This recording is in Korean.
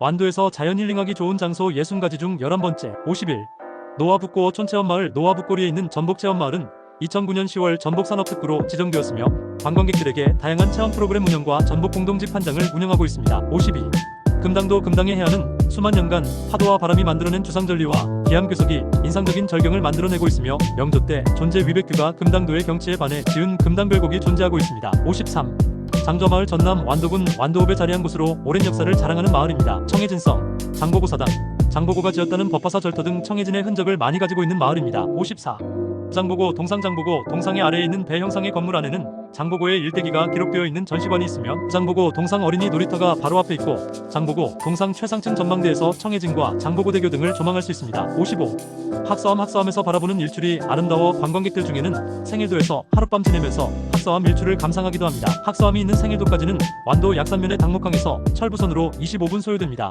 완도에서 자연 힐링하기 좋은 장소 60가지 중 11번째 51 노화북고 촌체험마을 노화북고리에 있는 전복체험마을은 2009년 10월 전복산업특구로 지정되었으며 관광객들에게 다양한 체험 프로그램 운영과 전복 공동집 판장을 운영하고 있습니다. 52 금당도 금당의 해안은 수만 년간 파도와 바람이 만들어낸 주상절리와 기암괴석이 인상적인 절경을 만들어내고 있으며 명조 때 존재 위백뷰가 금당도의 경치에 반해 지은 금당별곡이 존재하고 있습니다. 53 장저마을 전남 완도군 완도읍에 자리한 곳으로 오랜 역사를 자랑하는 마을입니다. 청해진성, 장보고 사당, 장보고가 지었다는 법화사 절터 등 청해진의 흔적을 많이 가지고 있는 마을입니다. 54 장보고 동상 장보고 동상의 아래에 있는 배 형상의 건물 안에는 장보고의 일대기가 기록되어 있는 전시관이 있으며 장보고 동상 어린이 놀이터가 바로 앞에 있고 장보고 동상 최상층 전망대에서 청해진과 장보고대교 등을 조망할 수 있습니다. 55. 학서암 학서암에서 바라보는 일출이 아름다워 관광객들 중에는 생일도에서 하룻밤 지내면서 학서암 일출을 감상하기도 합니다. 학서암이 있는 생일도까지는 완도 약산면의 당목항에서 철부선으로 25분 소요됩니다.